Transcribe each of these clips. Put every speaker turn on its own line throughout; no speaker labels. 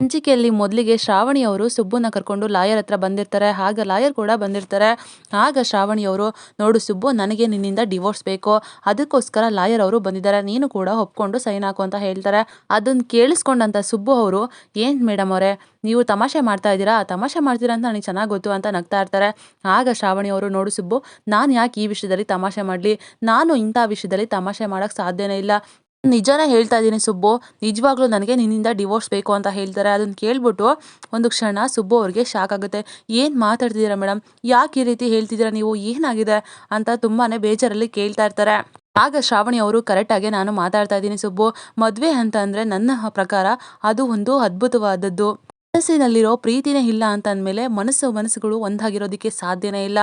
ಸಂಚಿಕೆಯಲ್ಲಿ ಮೊದಲಿಗೆ ಶ್ರಾವಣಿ ಅವರು ಸುಬ್ಬುನ ಕರ್ಕೊಂಡು ಲಾಯರ್ ಹತ್ರ ಬಂದಿರ್ತಾರೆ. ಆಗ ಲಾಯರ್ ಕೂಡ ಬಂದಿರ್ತಾರೆ. ಆಗ ಶ್ರಾವಣಿ ಅವರು, ನೋಡು ಸುಬ್ಬು, ನನಗೆ ನಿನ್ನಿಂದ ಡಿವೋರ್ಸ್ ಬೇಕು. ಅದಕ್ಕೋಸ್ಕರ ಲಾಯರ್ ಅವರು ಬಂದಿದ್ದಾರೆ. ನೀನು ಕೂಡ ಒಪ್ಕೊಂಡು ಸೈನ್ ಹಾಕು ಅಂತ ಹೇಳ್ತಾರೆ. ಅದನ್ನು ಕೇಳಿಸ್ಕೊಂಡಂತ ಸುಬ್ಬು ಅವರು, ಏನ್ ಮೇಡಮ್ ಅವರೇ, ನೀವು ತಮಾಷೆ ಮಾಡ್ತಾ ಇದ್ದೀರಾ? ತಮಾಷೆ ಮಾಡ್ತೀರಾ ಅಂತ ನನಗೆ ಚೆನ್ನಾಗಿ ಗೊತ್ತು ಅಂತ ನಗ್ತಾ ಇರ್ತಾರೆ. ಆಗ ಶ್ರಾವಣಿ ಅವರು, ನೋಡು ಸುಬ್ಬು, ನಾನು ಯಾಕೆ ಈ ವಿಷಯದಲ್ಲಿ ತಮಾಷೆ ಮಾಡಲಿ? ನಾನು ಇಂಥ ವಿಷಯದಲ್ಲಿ ತಮಾಷೆ ಮಾಡೋಕ್ಕೆ ಸಾಧ್ಯನೇ ಇಲ್ಲ. ನಿಜಾನೇ ಹೇಳ್ತಾ ಇದ್ದೀನಿ ಸುಬ್ಬು, ನಿಜವಾಗ್ಲೂ ನನಗೆ ನಿನ್ನಿಂದ ಡಿವೋರ್ಸ್ ಬೇಕು ಅಂತ ಹೇಳ್ತಾರೆ. ಅದನ್ನು ಕೇಳ್ಬಿಟ್ಟು ಒಂದು ಕ್ಷಣ ಸುಬ್ಬು ಅವ್ರಿಗೆ ಶಾಕ್ ಆಗುತ್ತೆ. ಏನು ಮಾತಾಡ್ತಿದ್ದೀರಾ ಮೇಡಮ್ ಯಾಕೆ ಈ ರೀತಿ ಹೇಳ್ತಿದ್ದೀರಾ ನೀವು? ಏನಾಗಿದೆ ಅಂತ ತುಂಬಾ ಬೇಜಾರಲ್ಲಿ ಕೇಳ್ತಾ ಇರ್ತಾರೆ. ಆಗ ಶ್ರಾವಣಿ ಅವರು ಕರೆಕ್ಟಾಗಿ ನಾನು ಮಾತಾಡ್ತಾ ಇದ್ದೀನಿ ಸುಬ್ಬು. ಮದುವೆ ಅಂತ ಅಂದರೆ ನನ್ನ ಪ್ರಕಾರ ಅದು ಒಂದು ಅದ್ಭುತವಾದದ್ದು. ಮನಸ್ಸಿನಲ್ಲಿರೋ ಪ್ರೀತಿನೇ ಇಲ್ಲ ಅಂತ ಅಂದಮೇಲೆ ಮನಸ್ಸು ಮನಸ್ಸುಗಳು ಒಂದಾಗಿರೋದಕ್ಕೆ ಸಾಧ್ಯನೇ ಇಲ್ಲ.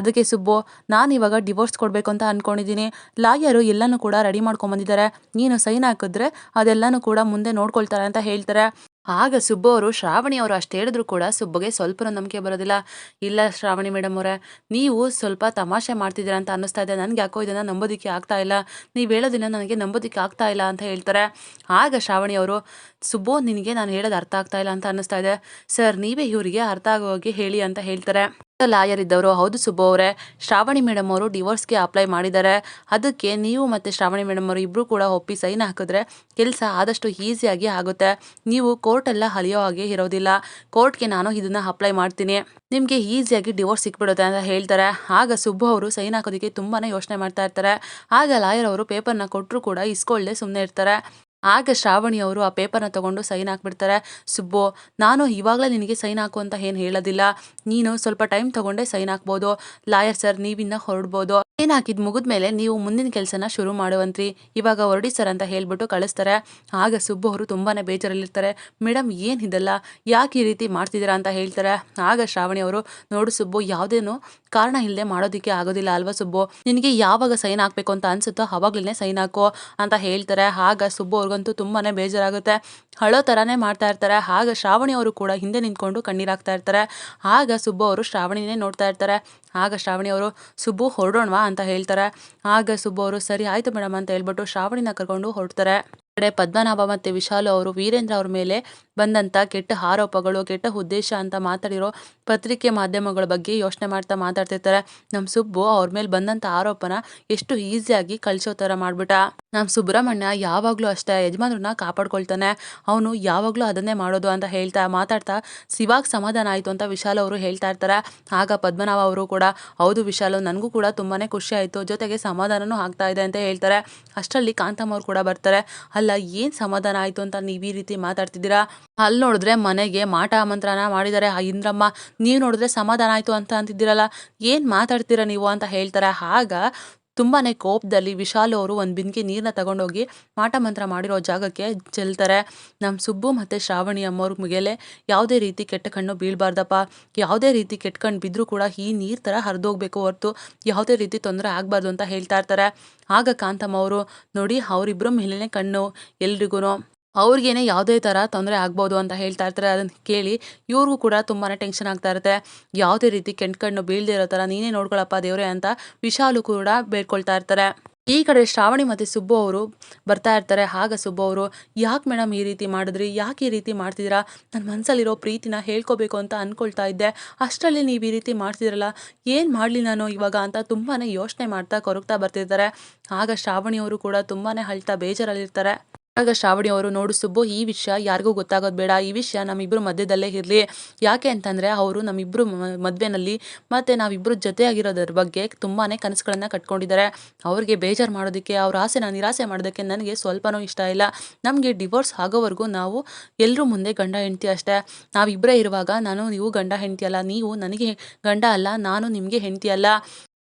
ಅದಕ್ಕೆ ಸುಬ್ಬು, ನಾನು ಇವಾಗ ಡಿವೋರ್ಸ್ ಕೊಡಬೇಕು ಅಂತ ಅಂದ್ಕೊಂಡಿದ್ದೀನಿ ಲಾಯರು ಎಲ್ಲನೂ ಕೂಡ ರೆಡಿ ಮಾಡ್ಕೊಂಬಂದಿದ್ದಾರೆ ನೀನು ಸೈನ್ ಹಾಕಿದ್ರೆ ಅದೆಲ್ಲನೂ ಕೂಡ ಮುಂದೆ ನೋಡ್ಕೊಳ್ತಾರೆ ಅಂತ ಹೇಳ್ತಾರೆ. ಆಗ ಸುಬ್ಬು ಅವರು, ಶ್ರಾವಣಿ ಅವರು ಅಷ್ಟು ಹೇಳಿದ್ರು ಕೂಡ ಸುಬ್ಬಗೆ ಸ್ವಲ್ಪ ನಂಬಿಕೆ ಬರೋದಿಲ್ಲ. ಇಲ್ಲ ಶ್ರಾವಣಿ ಮೇಡಮ್ ಅವರೇ, ನೀವು ಸ್ವಲ್ಪ ತಮಾಷೆ ಮಾಡ್ತಿದ್ದೀರಾ ಅಂತ ಅನ್ನಿಸ್ತಾ ಇದೆ. ನನಗೆ ಯಾಕೋ ಇದನ್ನು ನಂಬೋದಕ್ಕೆ ಆಗ್ತಾ ಇಲ್ಲ. ನೀವು ಹೇಳೋದನ್ನ ನನಗೆ ನಂಬೋದಕ್ಕೆ ಆಗ್ತಾ ಇಲ್ಲ ಅಂತ ಹೇಳ್ತಾರೆ. ಆಗ ಶ್ರಾವಣಿ ಅವರು, ಸುಬ್ಬು ನಿನಗೆ ನಾನು ಹೇಳೋದು ಅರ್ಥ ಆಗ್ತಾ ಇಲ್ಲ ಅಂತ ಅನ್ನಿಸ್ತಾ ಇದೆ. ಸರ್, ನೀವೇ ಇವರಿಗೆ ಅರ್ಥ ಆಗೋ ಹೇಳಿ ಅಂತ ಹೇಳ್ತಾರೆ. ಲಾಯರ್ ಇದ್ದವರು. ಹೌದು ಸುಬ್ಬು ಅವರೇ, ಶ್ರಾವಣಿ ಮೇಡಮ್ ಅವರು ಡಿವೋರ್ಸ್ಗೆ ಅಪ್ಲೈ ಮಾಡಿದ್ದಾರೆ ಅದಕ್ಕೆ ನೀವು ಮತ್ತು ಶ್ರಾವಣಿ ಮೇಡಮ್ ಅವರು ಇಬ್ಬರು ಕೂಡ ಒಪ್ಪಿ ಸೈನ್ ಹಾಕಿದ್ರೆ ಕೆಲಸ ಆದಷ್ಟು ಈಸಿಯಾಗಿ ಆಗುತ್ತೆ. ನೀವು ಕೋರ್ಟೆಲ್ಲ ಹಲಿಯೋ ಹಾಗೆ ಇರೋದಿಲ್ಲ. ಕೋರ್ಟ್ಗೆ ನಾನು ಇದನ್ನು ಅಪ್ಲೈ ಮಾಡ್ತೀನಿ. ನಿಮಗೆ ಈಸಿಯಾಗಿ ಡಿವೋರ್ಸ್ ಸಿಕ್ಬಿಡುತ್ತೆ ಅಂತ ಹೇಳ್ತಾರೆ. ಆಗ ಸುಬ್ಬು ಅವರು ಸೈನ್ ಹಾಕೋದಕ್ಕೆ ತುಂಬಾ ಯೋಚನೆ ಮಾಡ್ತಾ ಇರ್ತಾರೆ. ಆಗ ಲಾಯರ್ ಅವರು ಪೇಪರ್ನ ಕೊಟ್ಟರು ಕೂಡ ಇಸ್ಕೊಳ್ಳದೆ ಸುಮ್ಮನೆ ಇರ್ತಾರೆ. ಆಗ ಶ್ರಾವಣಿ ಅವರು ಆ ಪೇಪರ್ನ ತಗೊಂಡು ಸೈನ್ ಹಾಕ್ಬಿಡ್ತಾರೆ. ಸುಬ್ಬು, ನಾನು ಇವಾಗಲೇ ನಿನಗೆ ಸೈನ್ ಹಾಕು ಅಂತ ಏನು ಹೇಳೋದಿಲ್ಲ. ನೀನು ಸ್ವಲ್ಪ ಟೈಮ್ ತಗೊಂಡೆ ಸೈನ್ ಹಾಕ್ಬೋದು. ಲಾಯರ್ ಸರ್, ನೀವಿನ್ನ ಹೊರಡ್ಬೋದು. ಸೈನ್ ಮುಗಿದ ಮೇಲೆ ನೀವು ಮುಂದಿನ ಕೆಲಸನ ಶುರು ಮಾಡುವಂತ್ರಿ. ಇವಾಗ ಹೊರಡಿ ಸರ್ ಅಂತ ಹೇಳ್ಬಿಟ್ಟು ಕಳಿಸ್ತಾರೆ. ಆಗ ಸುಬ್ಬು ಅವರು ತುಂಬಾ ಬೇಜಾರಲ್ಲಿರ್ತಾರೆ. ಮೇಡಮ್ ಏನು ಇದೆಲ್ಲ? ಯಾಕೆ ಈ ರೀತಿ ಮಾಡ್ತಿದ್ದೀರಾ ಅಂತ ಹೇಳ್ತಾರೆ. ಆಗ ಶ್ರಾವಣಿ ಅವರು, ನೋಡು ಸುಬ್ಬು, ಯಾವುದೇನು ಕಾರಣ ಇಲ್ಲದೆ ಮಾಡೋದಕ್ಕೆ ಆಗೋದಿಲ್ಲ ಅಲ್ವಾ ಸುಬ್ಬು? ನಿನಗೆ ಯಾವಾಗ ಸೈನ್ ಹಾಕಬೇಕು ಅಂತ ಅನ್ಸುತ್ತೋ ಅವಾಗ್ಲೇ ಸೈನ್ ಹಾಕು ಅಂತ ಹೇಳ್ತಾರೆ. ಆಗ ಸುಬ್ಬು ಅವ್ರಿಗಂತೂ ತುಂಬಾ ಬೇಜಾರಾಗುತ್ತೆ. ಹಳೋ ಥರನೇ ಮಾಡ್ತಾ ಇರ್ತಾರೆ. ಆಗ ಶ್ರಾವಣಿ ಅವರು ಕೂಡ ಹಿಂದೆ ನಿಂತ್ಕೊಂಡು ಕಣ್ಣೀರಾಗ್ತಾ ಇರ್ತಾರೆ. ಆಗ ಸುಬ್ಬು ಅವರು ಶ್ರಾವಣಿನೇ ನೋಡ್ತಾ ಇರ್ತಾರೆ. ಆಗ ಶ್ರಾವಣಿ ಅವರು, ಸುಬ್ಬು ಹೊರಡೋಣವಾ ಅಂತ ಹೇಳ್ತಾರೆ. ಆಗ ಸುಬ್ಬು ಅವರು, ಸರಿ, ಆಯಿತು ಮೇಡಮ್ ಅಂತ ಹೇಳ್ಬಿಟ್ಟು ಶ್ರಾವಣಿನ ಕರ್ಕೊಂಡು ಹೊರಡ್ತಾರೆ. ಕಡೆ ಪದ್ಮನಾಭ ಮತ್ತು ವಿಶಾಲು ಅವರು, ವೀರೇಂದ್ರ ಅವ್ರ ಮೇಲೆ ಬಂದಂಥ ಕೆಟ್ಟ ಆರೋಪಗಳು, ಕೆಟ್ಟ ಉದ್ದೇಶ ಅಂತ ಮಾತಾಡಿರೋ ಪತ್ರಿಕೆ ಮಾಧ್ಯಮಗಳ ಬಗ್ಗೆ ಯೋಚನೆ ಮಾಡ್ತಾ ಮಾತಾಡ್ತಿರ್ತಾರೆ. ನಮ್ಮ ಸುಬ್ಬು ಅವ್ರ ಮೇಲೆ ಬಂದಂಥ ಆರೋಪನ ಎಷ್ಟು ಈಸಿಯಾಗಿ ಕಳಿಸೋ ಥರ ಮಾಡ್ಬಿಟ್ಟ. ನಮ್ಮ ಸುಬ್ರಹ್ಮಣ್ಯ ಯಾವಾಗಲೂ ಅಷ್ಟೇ ಯಜಮಾನ್ರನ್ನ ಕಾಪಾಡ್ಕೊಳ್ತಾನೆ. ಅವನು ಯಾವಾಗಲೂ ಅದನ್ನೇ ಮಾಡೋದು ಅಂತ ಹೇಳ್ತಾ ಮಾತಾಡ್ತಾ ಸಿವಾಗ ಸಮಾಧಾನ ಆಯಿತು ಅಂತ ವಿಶಾಲ್ ಅವರು ಹೇಳ್ತಾ ಇರ್ತಾರೆ. ಆಗ ಪದ್ಮನಾಭ ಅವರು ಕೂಡ, ಹೌದು ವಿಶಾಲು, ನನಗೂ ಕೂಡ ತುಂಬಾ ಖುಷಿ ಆಯಿತು. ಜೊತೆಗೆ ಸಮಾಧಾನನೂ ಆಗ್ತಾ ಇದೆ ಅಂತ ಹೇಳ್ತಾರೆ. ಅಷ್ಟರಲ್ಲಿ ಕಾಂತಮ್ಮ ಅವ್ರು ಕೂಡ ಬರ್ತಾರೆ. ಅಲ್ಲ, ಏನು ಸಮಾಧಾನ ಆಯಿತು ಅಂತ ನೀವು ಈ ರೀತಿ ಮಾತಾಡ್ತಿದ್ದೀರಾ? ಅಲ್ಲಿ ನೋಡಿದ್ರೆ ಮನೆಗೆ ಮಾಟ ಆಮಂತ್ರಣ ಮಾಡಿದ್ದಾರೆ ಆ ಇಂದ್ರಮ್ಮ. ನೀವು ನೋಡಿದ್ರೆ ಸಮಾಧಾನ ಆಯಿತು ಅಂತ ಅಂತಿದ್ದೀರಲ್ಲ, ಏನು ಮಾತಾಡ್ತೀರಾ ನೀವು ಅಂತ ಹೇಳ್ತಾರೆ. ಆಗ ತುಂಬಾ ಕೋಪದಲ್ಲಿ ವಿಶಾಲ್ ಅವರು ಒಂದು ಬಿಂದಿಗೆ ನೀರನ್ನ ತಗೊಂಡೋಗಿ ಮಾಟ ಮಂತ್ರ ಮಾಡಿರೋ ಜಾಗಕ್ಕೆ ಚೆಲ್ತಾರೆ. ನಮ್ಮ ಸುಬ್ಬು ಮತ್ತು ಶ್ರಾವಣಿ ಅಮ್ಮವ್ರ ಮುಗಿಯಲೆ ಯಾವುದೇ ರೀತಿ ಕೆಟ್ಟ ಕಣ್ಣು ಬೀಳಬಾರ್ದಪ್ಪ. ಯಾವುದೇ ರೀತಿ ಕೆಟ್ಟ ಕಣ್ಣು ಬಿದ್ದರೂ ಕೂಡ ಈ ನೀರು ಥರ ಹರಿದೋಗ್ಬೇಕು ಹೊರತು ಯಾವುದೇ ರೀತಿ ತೊಂದರೆ ಆಗಬಾರ್ದು ಅಂತ ಹೇಳ್ತಾ ಇರ್ತಾರೆ. ಆಗ ಕಾಂತಮ್ಮ ಅವರು, ನೋಡಿ ಅವರಿಬ್ಬರ ಮೇಲೇ ಕಣ್ಣು ಎಲ್ರಿಗೂ ಅವ್ರಿಗೇನೆ ಯಾವುದೇ ಥರ ತೊಂದರೆ ಆಗ್ಬೋದು ಅಂತ ಹೇಳ್ತಾ ಇರ್ತಾರೆ. ಅದನ್ನು ಕೇಳಿ ಇವ್ರಿಗೂ ಕೂಡ ತುಂಬಾ ಟೆನ್ಷನ್ ಆಗ್ತಾ ಇರುತ್ತೆ. ಯಾವುದೇ ರೀತಿ ಕೆಂಟ್ ಕಣ್ಣು ಥರ ನೀನೇ ನೋಡ್ಕೊಳಪ್ಪ ದೇವ್ರೆ ಅಂತ ವಿಶಾಲು ಕೂಡ ಬೇಡ್ಕೊಳ್ತಾ ಇರ್ತಾರೆ. ಈ ಕಡೆ ಶ್ರಾವಣಿ ಮತ್ತು ಸುಬ್ಬು ಅವರು ಬರ್ತಾ ಇರ್ತಾರೆ. ಆಗ ಸುಬ್ಬು ಅವರು, ಯಾಕೆ ಮೇಡಮ್ ಈ ರೀತಿ ಮಾಡಿದ್ರಿ? ಯಾಕೆ ಈ ರೀತಿ ಮಾಡ್ತಿದ್ದೀರಾ? ನನ್ನ ಮನಸ್ಸಲ್ಲಿರೋ ಪ್ರೀತಿನ ಹೇಳ್ಕೋಬೇಕು ಅಂತ ಅಂದ್ಕೊಳ್ತಾ ಇದ್ದೆ. ಅಷ್ಟರಲ್ಲಿ ನೀವು ಈ ರೀತಿ ಮಾಡ್ತಿದ್ರಲ್ಲ, ಏನು ಮಾಡಲಿ ನಾನು ಇವಾಗ ಅಂತ ತುಂಬಾ ಯೋಚನೆ ಮಾಡ್ತಾ ಕೊರಗ್ತಾ ಬರ್ತಿರ್ತಾರೆ. ಆಗ ಶ್ರಾವಣಿಯವರು ಕೂಡ ತುಂಬಾ ಅಳ್ತಾ ಬೇಜಾರಲ್ಲಿರ್ತಾರೆ. ಆಗ ಶ್ರಾವಣಿ ಅವರು, ನೋಡು ಸುಬ್ಬು, ಈ ವಿಷಯ ಯಾರಿಗೂ ಗೊತ್ತಾಗೋದು ಬೇಡ. ಈ ವಿಷಯ ನಮ್ಮಿಬ್ಬರು ಮಧ್ಯದಲ್ಲೇ ಇರಲಿ. ಯಾಕೆ ಅಂತಂದರೆ, ಅವರು ನಮ್ಮಿಬ್ಬರು ಮದುವೆನಲ್ಲಿ ಮತ್ತು ನಾವಿಬ್ಬರು ಜೊತೆಯಾಗಿರೋದ್ರ ಬಗ್ಗೆ ತುಂಬಾ ಕನಸುಗಳನ್ನು ಕಟ್ಕೊಂಡಿದ್ದಾರೆ. ಅವ್ರಿಗೆ ಬೇಜಾರು ಮಾಡೋದಕ್ಕೆ, ಅವ್ರ ಆಸೆನ ನಿರಾಸೆ ಮಾಡೋದಕ್ಕೆ ನನಗೆ ಸ್ವಲ್ಪನೂ ಇಷ್ಟ ಇಲ್ಲ. ನಮಗೆ ಡಿವೋರ್ಸ್ ಆಗೋವರೆಗೂ ನಾವು ಎಲ್ಲರೂ ಮುಂದೆ ಗಂಡ, ಹೆಂಡತಿ ಅಷ್ಟೇ. ನಾವಿಬ್ಬರೇ ಇರುವಾಗ ನಾನು ನೀವು ಗಂಡ, ಹೆಂಡತಿ ಅಲ್ಲ. ನೀವು ನನಗೆ ಗಂಡ ಅಲ್ಲ, ನಾನು ನಿಮಗೆ ಹೆಂಡತಿ ಅಲ್ಲ.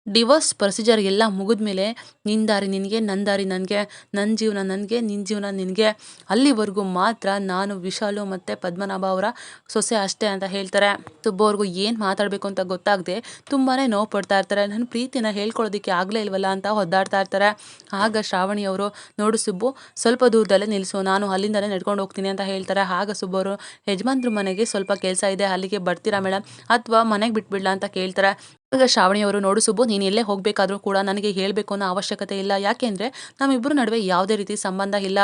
ಡಿವೋರ್ಸ್ ಪ್ರೊಸೀಜರ್ ಎಲ್ಲ ಮುಗಿದ್ಮೇಲೆ ನಿನ್ನ ದಾರಿ ನಿನಗೆ ನನ್ನ ದಾರಿ ನನಗೆ ನನ್ನ ಜೀವನ ನನಗೆ ನಿನ್ನ ಜೀವನ ನಿನಗೆ. ಅಲ್ಲಿವರೆಗೂ ಮಾತ್ರ ನಾನು ವಿಶಾಲು ಮತ್ತು ಪದ್ಮನಾಭ ಅವರ ಸೊಸೆ ಅಷ್ಟೇ ಅಂತ ಹೇಳ್ತಾರೆ. ತುಂಬವ್ರಿಗೂ ಏನು ಮಾತಾಡಬೇಕು ಅಂತ ಗೊತ್ತಾಗದೆ ತುಂಬಾ ನೋವು ಪಡ್ತಾ ಇರ್ತಾರೆ. ನನ್ನ ಪ್ರೀತಿನ ಹೇಳ್ಕೊಳ್ಳೋದಕ್ಕೆ ಆಗಲೇ ಇಲ್ವಲ್ಲ ಅಂತ ಒದ್ದಾಡ್ತಾ ಇರ್ತಾರೆ. ಆಗ ಶ್ರಾವಣಿ ಅವರು, ನೋಡು ಸುಬ್ಬು, ಸ್ವಲ್ಪ ದೂರದಲ್ಲೇ ನಿಲ್ಲಿಸು ನಾನು ಅಲ್ಲಿಂದಲೇ ನಡ್ಕೊಂಡು ಹೋಗ್ತೀನಿ ಅಂತ ಹೇಳ್ತಾರೆ. ಆಗ ಸುಬ್ಬವರು, ಯಜಮಾನ್ರ ಮನೆಗೆ ಸ್ವಲ್ಪ ಕೆಲಸ ಇದೆ. ಅಲ್ಲಿಗೆ ಬರ್ತೀರಾ ಮೇಡಮ್ ಅಥವಾ ಮನೆಗೆ ಬಿಟ್ಬಿಡ್ಲಾ? ಅಂತ ಕೇಳ್ತಾರೆ. ಆಗ ಶ್ರಾವಣಿಯವರು ನೋಡು ಸುಬ್ಬು, ನೀನು ಎಲ್ಲೇ ಹೋಗಬೇಕಾದ್ರೂ ಕೂಡ ನನಗೆ ಹೇಳಬೇಕು ಅನ್ನೋ ಅವಶ್ಯಕತೆ ಇಲ್ಲ. ಯಾಕೆಂದರೆ ನಮ್ಮಿಬ್ಬರ ನಡುವೆ ಯಾವುದೇ ರೀತಿ ಸಂಬಂಧ ಇಲ್ಲ.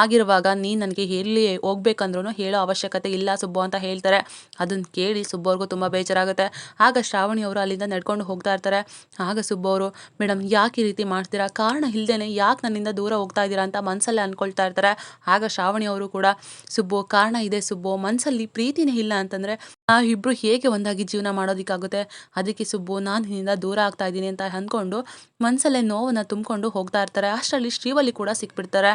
ಆಗಿರುವಾಗ ನೀನು ನನಗೆ ಎಲ್ಲಿ ಹೋಗ್ಬೇಕಂದ್ರೂ ಹೇಳೋ ಅವಶ್ಯಕತೆ ಇಲ್ಲ ಸುಬ್ಬು ಅಂತ ಹೇಳ್ತಾರೆ. ಅದನ್ನು ಕೇಳಿ ಸುಬ್ಬವ್ರಿಗೂ ತುಂಬ ಬೇಜಾರಾಗುತ್ತೆ. ಆಗ ಶ್ರಾವಣಿಯವರು ಅಲ್ಲಿಂದ ನಡ್ಕೊಂಡು ಹೋಗ್ತಾ ಇರ್ತಾರೆ. ಆಗ ಸುಬ್ಬು ಅವರು ಮೇಡಮ್ ಯಾಕೆ ಈ ರೀತಿ ಮಾಡ್ತೀರಾ? ಕಾರಣ ಇಲ್ಲದೇ ಯಾಕೆ ನನ್ನಿಂದ ದೂರ ಹೋಗ್ತಾ ಇದ್ದೀರಾ ಅಂತ ಮನಸ್ಸಲ್ಲೇ ಅಂದ್ಕೊಳ್ತಾ ಇರ್ತಾರೆ. ಆಗ ಶ್ರಾವಣಿಯವರು ಕೂಡ, ಸುಬ್ಬು, ಕಾರಣ ಇದೆ ಸುಬ್ಬು. ಮನಸ್ಸಲ್ಲಿ ಪ್ರೀತಿನೇ ಇಲ್ಲ ಅಂತಂದರೆ ನಾವಿಬ್ಬರು ಹೇಗೆ ಒಂದಾಗಿ ಜೀವನ ಮಾಡೋದಕ್ಕಾಗುತ್ತೆ? ಅದಕ್ಕೆ ಸುಬ್ಬು, ನಾನು ನಿನ್ನಿಂದ ದೂರ ಆಗ್ತಾ ಇದ್ದೀನಿ ಅಂತ ಅಂದ್ಕೊಂಡು ಮನಸ್ಸಲ್ಲೇ ನೋವನ್ನು ತುಂಬಿಕೊಂಡು ಹೋಗ್ತಾ ಇರ್ತಾರೆ. ಅಷ್ಟರಲ್ಲಿ ಶ್ರೀವಲ್ಲಿ ಕೂಡ ಸಿಕ್ಬಿಡ್ತಾರೆ.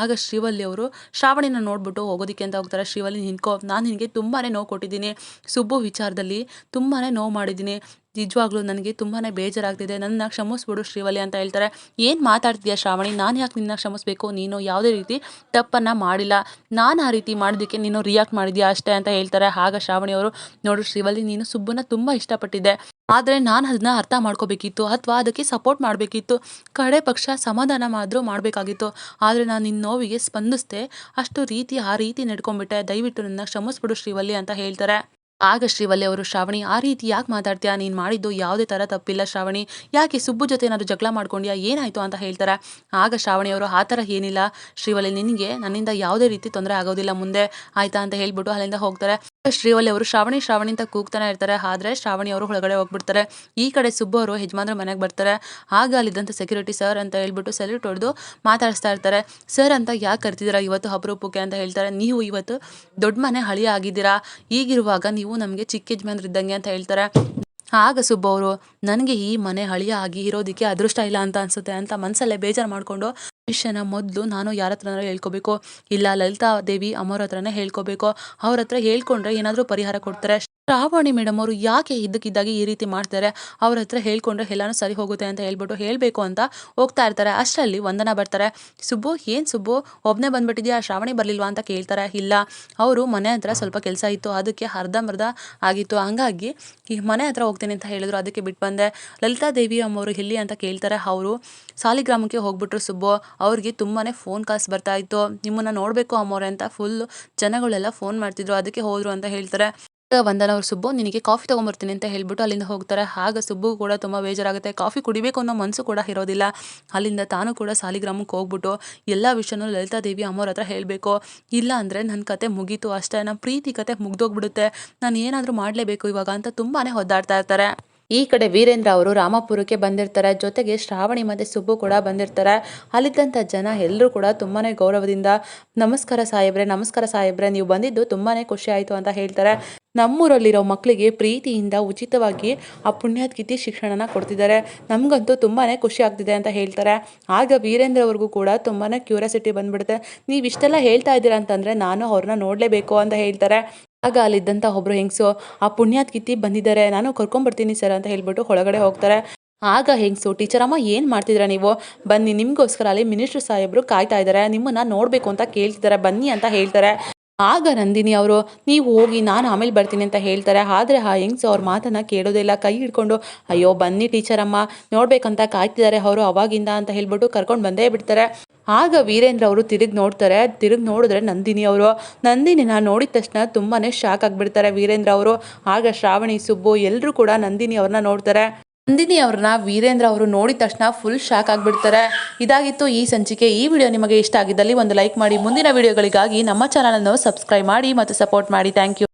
ಆಗ ಶ್ರೀವಲ್ಲಿ ಅವರು, ಶ್ರಾವಣಿನ ನೋಡ್ಬಿಟ್ಟು ಹೋಗೋದಕ್ಕೆ ಅಂತ ಹೋಗ್ತಾರೆ. ಶ್ರೀವಲ್ಲಿ ನಿನ್ಕೋ ನಾನು ನಿನಗೆ ತುಂಬಾ ನೋವು ಕೊಟ್ಟಿದ್ದೀನಿ. ಸುಬ್ಬು ವಿಚಾರದಲ್ಲಿ ತುಂಬಾ ನೋವು ಮಾಡಿದ್ದೀನಿ. ನಿಜವಾಗ್ಲೂ ನನಗೆ ತುಂಬಾ ಬೇಜಾರಾಗ್ತಿದೆ. ನನ್ನ ಕ್ಷಮಿಸ್ಬಿಡು ಶ್ರೀವಲಿ ಅಂತ ಹೇಳ್ತಾರೆ. ಏನು ಮಾತಾಡ್ತೀಯ ಶ್ರಾವಣಿ? ನಾನು ಯಾಕೆ ನಿನ್ನ ಕ್ಷಮಿಸ್ಬೇಕು? ನೀನು ಯಾವುದೇ ರೀತಿ ತಪ್ಪನ್ನು ಮಾಡಿಲ್ಲ. ನಾನು ಆ ರೀತಿ ಮಾಡೋದಕ್ಕೆ ನೀನು ರಿಯಾಕ್ಟ್ ಮಾಡಿದ್ಯಾ ಅಷ್ಟೇ ಅಂತ ಹೇಳ್ತಾರೆ. ಆಗ ಶ್ರಾವಣಿ ಅವರು, ನೋಡು ಶ್ರೀವಲ್ಲಿ, ನೀನು ಸುಬ್ಬನ ತುಂಬ ಇಷ್ಟಪಟ್ಟಿದ್ದೆ. ಆದರೆ ನಾನು ಅದನ್ನ ಅರ್ಥ ಮಾಡ್ಕೋಬೇಕಿತ್ತು ಅಥವಾ ಅದಕ್ಕೆ ಸಪೋರ್ಟ್ ಮಾಡಬೇಕಿತ್ತು. ಕಡೆ ಪಕ್ಷ ಸಮಾಧಾನ ಮಾತ್ರ ಮಾಡಬೇಕಾಗಿತ್ತು. ಆದರೆ ನಾನು ನಿನ್ನ ನೋವಿಗೆ ಸ್ಪಂದಿಸ್ದೆ. ಅಷ್ಟು ರೀತಿ ಆ ರೀತಿ ನಡ್ಕೊಂಡ್ಬಿಟ್ಟೆ. ದಯವಿಟ್ಟು ನನ್ನ ಕ್ಷಮಿಸ್ಬಿಡು ಶ್ರೀವಲ್ಲಿ ಅಂತ ಹೇಳ್ತಾರೆ. ಆಗ ಶ್ರೀವಲ್ಲಿ ಅವರು, ಶ್ರಾವಣಿ, ಆ ರೀತಿ ಯಾಕೆ ಮಾತಾಡ್ತೀಯಾ? ನೀನು ಮಾಡಿದ್ದು ಯಾವುದೇ ಥರ ತಪ್ಪಿಲ್ಲ ಶ್ರಾವಣಿ. ಯಾಕೆ ಸುಬ್ಬು ಜೊತೆ ಏನಾದರೂ ಜಗಳ ಮಾಡ್ಕೊಂಡ್ಯಾ? ಏನಾಯಿತು ಅಂತ ಹೇಳ್ತಾರೆ. ಆಗ ಶ್ರಾವಣಿ ಅವರು, ಆ ಥರ ಏನಿಲ್ಲ. ಶ್ರೀವಲ್ಲಿ, ನಿನಗೆ ನನ್ನಿಂದ ಯಾವುದೇ ರೀತಿ ತೊಂದರೆ ಆಗೋದಿಲ್ಲ. ಮುಂದೆ ಆಯಿತಾ? ಅಂತ ಹೇಳ್ಬಿಟ್ಟು ಅಲ್ಲಿಂದ ಹೋಗ್ತಾರೆ. ಶ್ರೀವಲ್ಲಿ ಅವರು ಶ್ರಾವಣಿ ಶ್ರಾವಣಿ ಅಂತ ಕೂಗ್ತಾನೆ ಇರ್ತಾರೆ. ಆದರೆ ಶ್ರಾವಣಿ ಅವರು ಒಳಗಡೆ ಹೋಗ್ಬಿಡ್ತಾರೆ. ಈ ಕಡೆ ಸುಬ್ಬು ಅವರು ಯಜಮಾನ್ರ ಮನೆಗೆ ಬರ್ತಾರೆ. ಆಗ ಅಲ್ಲಿದ್ದಂಥ ಸೆಕ್ಯೂರಿಟಿ ಸರ್ ಅಂತ ಹೇಳ್ಬಿಟ್ಟು ಸೆಲ್ಯೂಟ್ ಹೊಡೆದು ಮಾತಾಡಿಸ್ತಾ ಇರ್ತಾರೆ. ಸರ್ ಅಂತ ಯಾಕೆ ಕರ್ತಿದ್ದೀರಾ ಇವತ್ತು ಅಪರೂಪಕ್ಕೆ ಅಂತ ಹೇಳ್ತಾರೆ. ನೀವು ಇವತ್ತು ದೊಡ್ಡ ಮನೆ ಹಳಿ ಆಗಿದ್ದೀರಾ? ಈಗಿರುವಾಗ ನೀವು ನಮಗೆ ಚಿಕ್ಕ ಯಜಮಾನ್ರು ಇದ್ದಂಗೆ ಅಂತ ಹೇಳ್ತಾರೆ. ಆಗ ಸುಬ್ಬ ಅವರು, ನನಗೆ ಈ ಮನೆ ಹಳಿಯ ಆಗಿ ಇರೋದಕ್ಕೆ ಅದೃಷ್ಟ ಇಲ್ಲ ಅಂತ ಅನ್ಸುತ್ತೆ ಅಂತ ಮನಸಲ್ಲೇ ಬೇಜಾರು ಮಾಡಿಕೊಂಡು ವಿಷಯನ ಮೊದಲು ನಾನು ಯಾರ ಹತ್ರ ಹೇಳ್ಕೊಬೇಕು? ಇಲ್ಲ ಲಲಿತಾ ದೇವಿ ಅಮ್ಮವ್ರ ಹತ್ರನೇ ಹೇಳ್ಕೊಬೇಕು? ಅವ್ರ ಹತ್ರ ಹೇಳ್ಕೊಂಡ್ರೆ ಏನಾದರೂ ಪರಿಹಾರ ಕೊಡ್ತಾರೆ? ಶ್ರಾವಣಿ ಮೇಡಮ್ ಅವರು ಯಾಕೆ ಇದ್ದಕ್ಕಿದ್ದಾಗೆ ಈ ರೀತಿ ಮಾಡ್ತಾರೆ? ಅವ್ರ ಹತ್ರ ಹೇಳ್ಕೊಂಡ್ರೆ ಎಲ್ಲಾನು ಸರಿ ಹೋಗುತ್ತೆ ಅಂತ ಹೇಳ್ಬಿಟ್ಟು ಹೇಳಬೇಕು ಅಂತ ಹೋಗ್ತಾ ಇರ್ತಾರೆ. ಅಷ್ಟರಲ್ಲಿ ವಂದನ ಬರ್ತಾರೆ. ಸುಬ್ಬು, ಏನು ಸುಬ್ಬು? ಒಬ್ಬನೇ ಬಂದ್ಬಿಟ್ಟಿದ್ಯಾ? ಶ್ರಾವಣಿ ಬರಲಿಲ್ವಾ ಅಂತ ಕೇಳ್ತಾರೆ. ಇಲ್ಲ. ಅವರು ಮನೆ ಹತ್ರ ಸ್ವಲ್ಪ ಕೆಲಸ ಇತ್ತು. ಅದಕ್ಕೆ ಅರ್ಧಂಬರ್ಧ ಆಗಿತ್ತು. ಹಂಗಾಗಿ ಈ ಮನೆ ಹತ್ರ ಹೋಗ್ತೀನಿ ಅಂತ ಹೇಳಿದ್ರು. ಅದಕ್ಕೆ ಬಿಟ್ಟು ಬಂದೆ. ಲಲಿತಾ ದೇವಿ ಅಮ್ಮವರು ಎಲ್ಲಿ ಅಂತ ಕೇಳ್ತಾರೆ ಅವರು. ಸಾಲಿಗ್ರಾಮಕ್ಕೆ ಹೋಗ್ಬಿಟ್ರು ಸುಬ್ಬು. ಅವ್ರಿಗೆ ತುಂಬಾ ಫೋನ್ ಕಾಲ್ಸ್ ಬರ್ತಾ ಇತ್ತು. ನಿಮ್ಮನ್ನ ನೋಡಬೇಕು ಅಮ್ಮವ್ರೆ ಅಂತ ಫುಲ್ ಜನಗಳೆಲ್ಲ ಫೋನ್ ಮಾಡ್ತಿದ್ರು. ಅದಕ್ಕೆ ಹೋದರು ಅಂತ ಹೇಳ್ತಾರೆ. ವಂದನ ಅವ್ರು ಸುಬ್ಬು, ನಿನಗೆ ಕಾಫಿ ತೊಗೊಂಬರ್ತೀನಿ ಅಂತ ಹೇಳ್ಬಿಟ್ಟು ಅಲ್ಲಿಂದ ಹೋಗ್ತಾರೆ. ಆಗ ಸುಬ್ಬು ಕೂಡ ತುಂಬ ಬೇಜಾರಾಗುತ್ತೆ. ಕಾಫಿ ಕುಡಿಬೇಕು ಅನ್ನೋ ಮನಸ್ಸು ಕೂಡ ಇರೋದಿಲ್ಲ. ಅಲ್ಲಿಂದ ತಾನು ಕೂಡ ಸಾಲಿಗ್ರಾಮಕ್ಕೆ ಹೋಗ್ಬಿಟ್ಟು ಎಲ್ಲ ವಿಷಯನೂ ಲಲಿತಾ ದೇವಿ ಅಮ್ಮವ್ರ ಹತ್ರ ಹೇಳಬೇಕು. ಇಲ್ಲ ಅಂದರೆ ನನ್ನ ಕತೆ ಮುಗೀತು ಅಷ್ಟೇ ನಮ್ಮ ಪ್ರೀತಿ ಕತೆ ಮುಗ್ದೋಗ್ಬಿಡುತ್ತೆ. ನಾನು ಏನಾದರೂ ಮಾಡಲೇಬೇಕು ಇವಾಗ ಅಂತ ತುಂಬಾ ಒದ್ದಾಡ್ತಾ ಇರ್ತಾರೆ. ಈ ಕಡೆ ವೀರೇಂದ್ರ ಅವರು ರಾಮಪುರಕ್ಕೆ ಬಂದಿರ್ತಾರೆ. ಜೊತೆಗೆ ಶ್ರಾವಣಿ ಮತ್ತು ಸುಬ್ಬು ಕೂಡ ಬಂದಿರ್ತಾರೆ. ಅಲ್ಲಿದ್ದಂಥ ಜನ ಎಲ್ಲರೂ ಕೂಡ ತುಂಬಾ ಗೌರವದಿಂದ, ನಮಸ್ಕಾರ ಸಾಹೇಬ್ರೆ ನಮಸ್ಕಾರ ಸಾಹೇಬ್ರೆ, ನೀವು ಬಂದಿದ್ದು ತುಂಬಾ ಖುಷಿ ಆಯಿತು ಅಂತ ಹೇಳ್ತಾರೆ. ನಮ್ಮೂರಲ್ಲಿರೋ ಮಕ್ಕಳಿಗೆ ಪ್ರೀತಿಯಿಂದ ಉಚಿತವಾಗಿ ಆ ಪುಣ್ಯಾತ್ಕಿತಿ ಶಿಕ್ಷಣನ ಕೊಡ್ತಿದ್ದಾರೆ. ನಮಗಂತೂ ತುಂಬಾ ಖುಷಿ ಆಗ್ತಿದೆ ಅಂತ ಹೇಳ್ತಾರೆ. ಆಗ ವೀರೇಂದ್ರ ಅವ್ರಿಗೂ ಕೂಡ ತುಂಬಾ ಕ್ಯೂರಿಯಾಸಿಟಿ ಬಂದ್ಬಿಡುತ್ತೆ. ನೀವು ಇಷ್ಟೆಲ್ಲ ಹೇಳ್ತಾ ಇದ್ದೀರಾ ಅಂತಂದರೆ ನಾನು ಅವ್ರನ್ನ ನೋಡಲೇಬೇಕು ಅಂತ ಹೇಳ್ತಾರೆ. ಆಗ ಅಲ್ಲಿದ್ದಂಥ ಒಬ್ಬರು ಹೆಂಗಸು, ಆ ಪುಣ್ಯಾತ್ಕಿತಿ ಬಂದಿದ್ದಾರೆ. ನಾನು ಕರ್ಕೊಂಬರ್ತೀನಿ ಸರ್ ಅಂತ ಹೇಳ್ಬಿಟ್ಟು ಒಳಗಡೆ ಹೋಗ್ತಾರೆ. ಆಗ ಹೆಂಗಸು ಅಮ್ಮ ಏನು ಮಾಡ್ತಿದ್ದೀರಾ ನೀವು? ಬನ್ನಿ ನಿಮಗೋಸ್ಕರ ಅಲ್ಲಿ ಮಿನಿಸ್ಟರ್ ಸಾಹೇಬರು ಕಾಯ್ತಾ ಇದ್ದಾರೆ. ನಿಮ್ಮನ್ನ ನೋಡಬೇಕು ಅಂತ ಕೇಳ್ತಿದ್ದಾರೆ. ಬನ್ನಿ ಅಂತ ಹೇಳ್ತಾರೆ. ಆಗ ನಂದಿನಿ ಅವರು, ನೀವು ಹೋಗಿ ನಾನು ಆಮೇಲೆ ಬರ್ತೀನಿ ಅಂತ ಹೇಳ್ತಾರೆ. ಆದರೆ ಆ ಹೆಂಗ್ಸು ಅವ್ರ ಮಾತನ್ನು ಕೇಳೋದಿಲ್ಲ. ಕೈ ಹಿಡ್ಕೊಂಡು, ಅಯ್ಯೋ, ಬನ್ನಿ ಟೀಚರಮ್ಮ. ನೋಡ್ಬೇಕಂತ ಕಾಯ್ತಿದ್ದಾರೆ ಅವರು ಅವಾಗಿಂದ ಅಂತ ಹೇಳ್ಬಿಟ್ಟು ಕರ್ಕೊಂಡು ಬಂದೇ ಬಿಡ್ತಾರೆ. ಆಗ ವೀರೇಂದ್ರ ಅವರು ತಿರುಗಿ ನೋಡ್ತಾರೆ. ತಿರುಗಿ ನೋಡಿದ್ರೆ ನಂದಿನಿ ಅವರು ನಂದಿನಿನ ನೋಡಿದ ತಕ್ಷಣ ತುಂಬಾ ಶಾಕ್ ಆಗಿಬಿಡ್ತಾರೆ ವೀರೇಂದ್ರ ಅವರು. ಆಗ ಶ್ರಾವಣಿ, ಸುಬ್ಬು ಎಲ್ಲರೂ ಕೂಡ ನಂದಿನಿ ಅವ್ರನ್ನ ನೋಡ್ತಾರೆ. ನಂದಿನಿ ಅವ್ರನ್ನ, ವೀರೇಂದ್ರ ಅವರು ನೋಡಿದ ತಕ್ಷಣ ಫುಲ್ ಶಾಕ್ ಆಗಿಬಿಡ್ತಾರೆ. ಇದಾಗಿತ್ತು ಈ ಸಂಚಿಕೆ. ಈ ವಿಡಿಯೋ ನಿಮಗೆ ಇಷ್ಟ ಆಗಿದ್ದಲ್ಲಿ ಒಂದು ಲೈಕ್ ಮಾಡಿ. ಮುಂದಿನ ವಿಡಿಯೋಗಳಿಗಾಗಿ ನಮ್ಮ ಚಾನಲನ್ನು ಸಬ್ಸ್ಕ್ರೈಬ್ ಮಾಡಿ ಮತ್ತು ಸಪೋರ್ಟ್ ಮಾಡಿ. Thank you